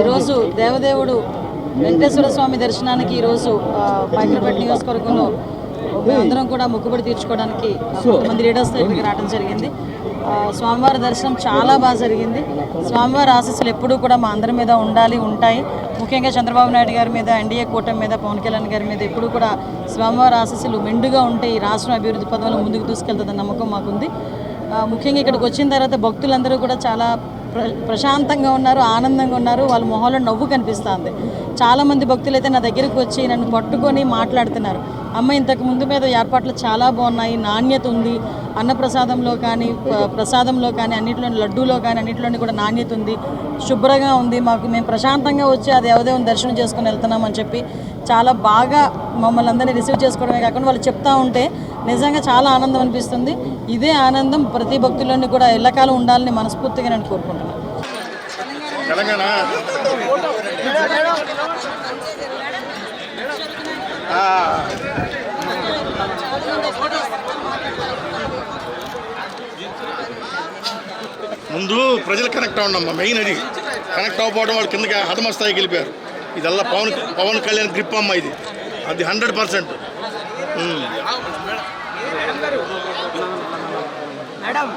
ఈరోజు దేవదేవుడు వెంకటేశ్వర స్వామి దర్శనానికి ఈరోజు ఆ, నియోజకవర్గంలో మేమందరం కూడా మొక్కుబడి తీర్చుకోవడానికి కొంతమంది లీడర్స్ ఇక్కడికి రావడం జరిగింది. స్వామివారి దర్శనం చాలా బాగా జరిగింది. స్వామివారి ఆశీస్సులు ఎప్పుడూ కూడా మా అందరి మీద ఉండాలి ఉంటాయి. ముఖ్యంగా చంద్రబాబు నాయుడు గారి మీద ఎన్డీఏ కూటమి మీద పవన్ కళ్యాణ్ గారి మీద ఎప్పుడూ కూడా స్వామివారి ఆశీస్సులు మెండుగా ఉంటే ఈ రాష్ట్రం అభివృద్ధి పదంలో ముందుకు తీసుకెళ్తుందన్న నమ్మకం మాకుంది. ముఖ్యంగా ఇక్కడికి వచ్చిన తర్వాత భక్తులందరూ కూడా చాలా ప్రశాంతంగా ఉన్నారు ఆనందంగా ఉన్నారు వాళ్ళ మొహంలో నవ్వు కనిపిస్తుంది. చాలామంది భక్తులు అయితే నా దగ్గరికి వచ్చి నన్ను పట్టుకొని మాట్లాడుతున్నారు. అమ్మ ఇంతకు ముందు మీద ఏర్పాట్లు చాలా బాగున్నాయి నాణ్యత ఉంది అన్నప్రసాదంలో కానీ ప్రసాదంలో కానీ అన్నింటిలో లడ్డూలో కానీ అన్నింటిలోని కూడా నాణ్యత ఉంది శుభ్రంగా ఉంది మాకు మేము ప్రశాంతంగా వచ్చి అది దేవదేవుని దర్శనం చేసుకుని వెళ్తున్నామని చెప్పి చాలా బాగా మమ్మల్ని అందరినీ రిసీవ్ చేసుకోవడమే కాకుండా వాళ్ళు చెప్తా ఉంటే నిజంగా చాలా ఆనందం అనిపిస్తుంది. ఇదే ఆనందం ప్రతి భక్తుల్లోని కూడా ఎల్లకాలం ఉండాలని మనస్ఫూర్తిగా నేను కోరుకుంటున్నాను. తెలంగాణ. ముందు ప్రజలు కనెక్ట్ అవ్వడమ్మా మెయిన్ అది. కనెక్ట్ అవ్వకపోవడం వాళ్ళు కిందకి హతమ స్థాయికి వెళ్ళిపోయారు. ఇదల్లా పవన్ పవన్ కళ్యాణ్ గ్రిప్ అమ్మ ఇది. అది హండ్రెడ్ పర్సెంట్ మేడం